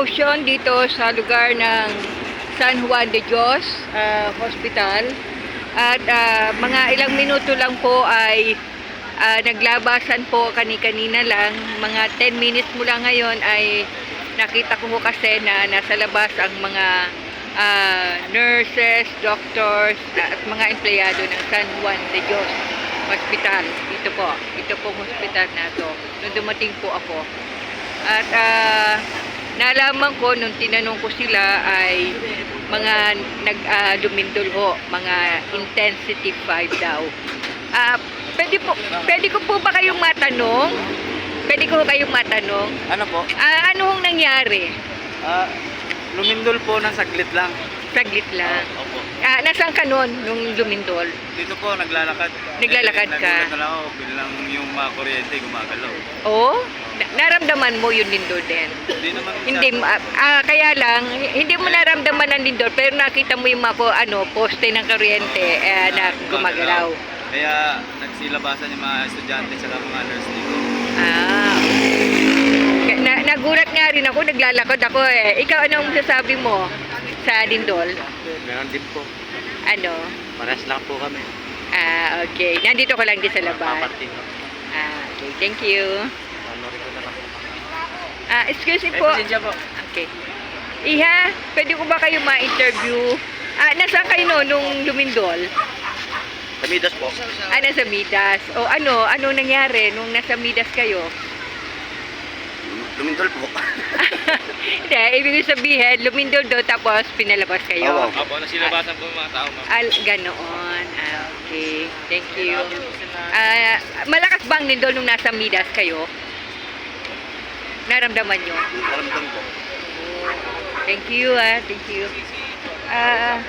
commotion dito sa lugar ng San Juan de Dios ah, Hospital. At ah, mga ilang minuto lang po ay ah, naglabasan po kani-kanina lang. Mga 10 minutes mula ngayon ay nakita ko kasi na nasa labas ang mga ah, nurses, doctors at mga empleyado ng San Juan de Dios Hospital. Dito po. Ito pong hospital na to. Nung dumating po ako. At ah, nalaman ko nung tinanong ko sila ay mga nag-lumindol ho, mga intensity 5 daw. Ah, pwede po, pwede ko po ba kayong matanong? Pwede ko kayong matanong? Ano po? Ah, ano hong nangyari? Ah, lumindol po ng saglit lang. Saglit lang. Opo. Ah, nasaan ka noon nung lumindol? Dito po, naglalakad. Naglalakad eh, ka? Nagulat na lang ako, biglang yung mga kuryente gumagalaw. Oo? Na- naramdaman mo yung lindol din? Hindi naman Hindi, ah, ah, kaya lang, hindi mo naramdaman ang lindol, pero nakita mo yung mga po, ano, poste ng kuryente eh, na gumagalaw. Kaya nagsilabasan yung mga estudyante sa mga nurse dito. Ah, na, nagulat nga rin ako, naglalakad ako eh. Ikaw, anong masasabi mo sa lindol? Meron din po. Ano? Pares lang po kami. Ah, okay. Nandito ko lang din sa labas. Paparting. Ah, okay. Thank you. Ah, excuse me po. Okay. Iha, pwede ko ba kayo ma-interview? Ah, nasaan kayo no, nung lumindol? Kamidas po. Ah, nasa Midas. O ano, ano nangyari nung nasa Midas kayo? Lumindol po. Hindi, ibig sabihin, lumindol doon tapos pinalabas kayo. Oo. Apo, nasilabasan po yung mga tao, ma'am. Al, ganoon. Ah, okay. Thank you. Ah, malakas bang lindol nung nasa Midas kayo? Naramdaman nyo? Naramdam po. Thank you, ah. Thank you. Ah,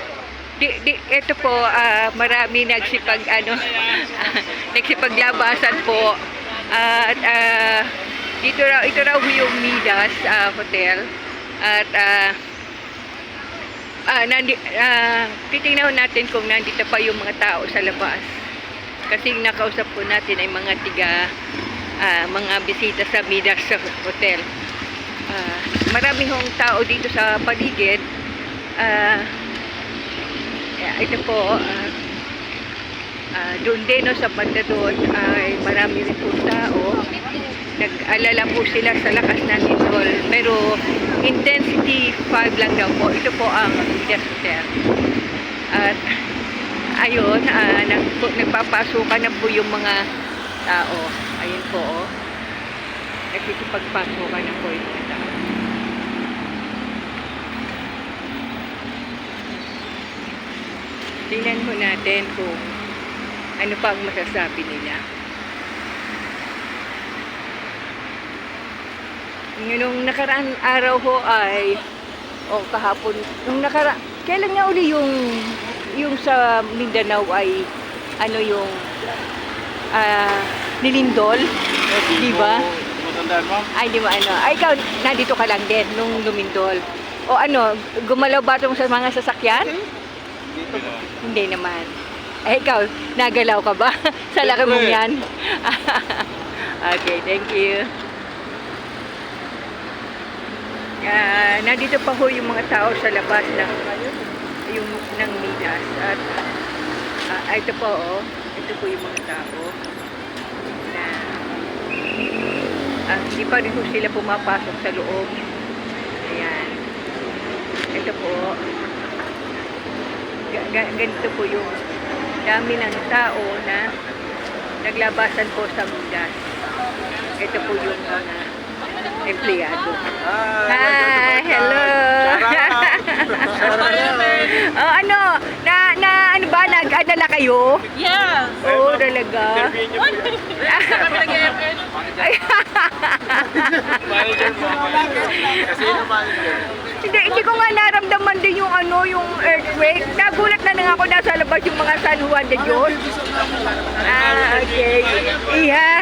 di, di, ito po, ah, marami nagsipag, ano, nagsipaglabasan po. At, ah, dito raw, ito raw yung Midas ah, Hotel. At, ah, ah, nandi, ah, titingnan natin kung nandito pa yung mga tao sa labas. Kasi nakausap po natin ay mga tiga, ah, mga bisita sa Midas Hotel. Ah, marami hong tao dito sa paligid. Eh, ito po, ah, ah, doon din no, sa banda doon ay marami rin po tao. Nag-alala po sila sa lakas ng lindol. Pero intensity 5 lang daw po. Ito po ang Midas Hotel. At ayun, nag, nagpapasukan na po yung mga tao. Ayun po, oh. Nagkikipagpasukan na po yung mga tao. Tingnan ho natin kung ano pa ang masasabi nila. Nung nakaraan araw ho ay o kahapon, nung nakara kailan nga uli yung yung sa Mindanao ay ano yung ah nilindol, di ba? Matandaan, ma'am? Ay, di ba ano? Ay, ikaw, nandito ka lang din nung lumindol. O ano, gumalaw ba itong sa mga sasakyan? Dito po. Hindi naman. Eh, ikaw, nagalaw ka ba? sa laki mong yan? okay, thank you. Ah, nandito pa ho yung mga tao sa labas ng yung ng Midas at ah, ito po oh, ito po yung mga tao na ah, hindi pa rin ho sila pumapasok sa loob. Ayan. Ito po. Ga- ganito po yung dami ng tao na naglabasan po sa Midas. Ito po yung mga empleyado. Hi! Hello! oh, ano? Na, na, ano ba? Nag-adala kayo? Yeah. Oo, talaga. Kami nag-aircon. Manager po. Kasi yung manager. hindi, hindi ko nga naramdaman din yung ano, yung earthquake. Nagulat na lang ako nasa labas yung mga San Juan de Dios. Ah, okay. Iha.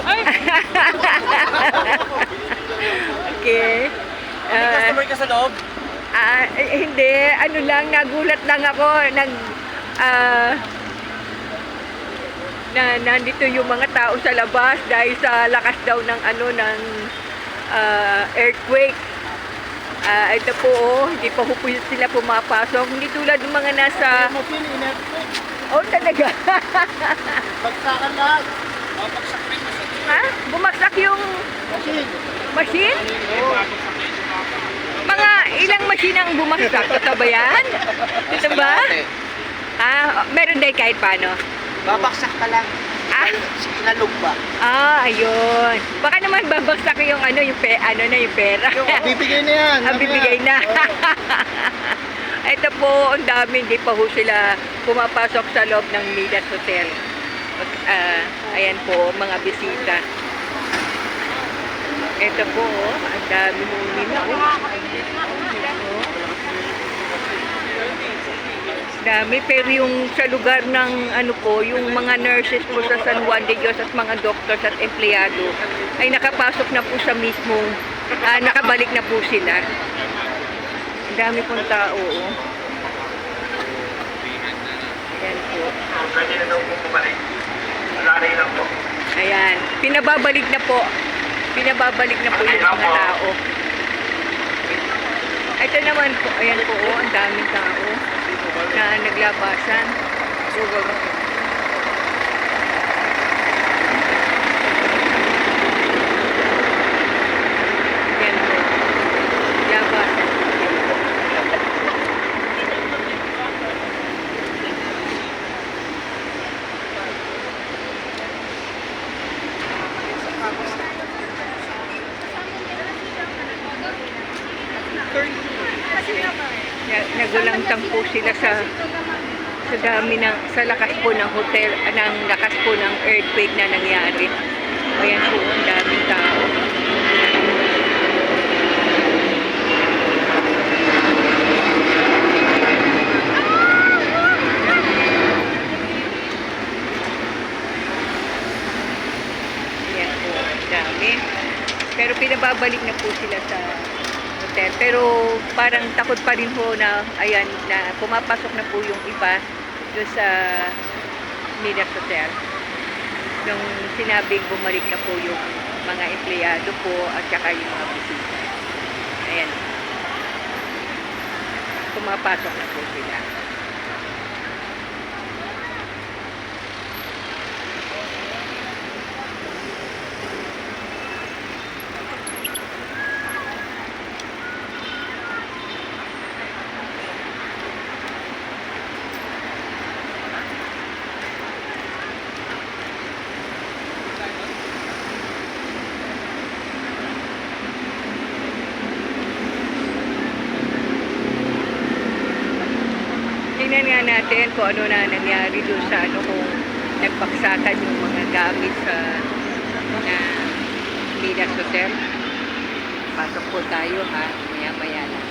okay. Ah, ka sa loob? Ah, eh, hindi, ano lang, nagulat lang ako, nag, ah, na nandito yung mga tao sa labas dahil sa lakas daw ng ano ng ah, earthquake. Ah, ito po, oh, hindi pa po sila pumapasok. Hindi tulad ng mga nasa... Oh, talaga. Bagsakan lahat. ha? Bumagsak yung Machine. machine? Mga ilang machine ang bumagsak? Totoo ba yan? Totoo ba? Ah, meron din kahit paano. Babaksak ka lang. Ah, Inalog ba? ah, ayun. Baka naman babagsak yung ano, yung pe, ano na yung pera. Bibigay na yan. Ah, bibigay na. Ito po, ang dami, hindi pa ho sila pumapasok sa loob ng Midas Hotel. Ah, ayan po, mga bisita. Ito po, oh, ang dami mo nila. Dami, pero yung sa lugar ng ano po, yung mga nurses po sa San Juan de Dios at mga doctors at empleyado ay nakapasok na po sa mismong, ah, nakabalik na po sila. Dami pong tao. Oh. Ayan po. Ayan, pinababalik na po. Pinababalik na po yung mga tao. Ito naman po, ayan po, oh, ang daming tao na naglabasan. Ayan po. Labasan. Na- Nagulangtang po sila sa sa dami ng sa lakas po ng hotel ah, ng lakas po ng earthquake na nangyari. Ayan po ang daming tao. Ayan po, ang dami. Pero pinababalik na po sila sa. Pero parang takot pa rin ho na, ayan, na pumapasok na po yung iba doon sa Midas Hotel. Nung sinabing bumalik na po yung mga empleyado po at saka yung mga bisita. Ayan. Pumapasok na po sila. Tingnan nga natin kung ano na nangyari doon sa ano kung nagbaksakan yung mga gamit sa na Midas Hotel. Pasok po tayo ha, maya maya lang.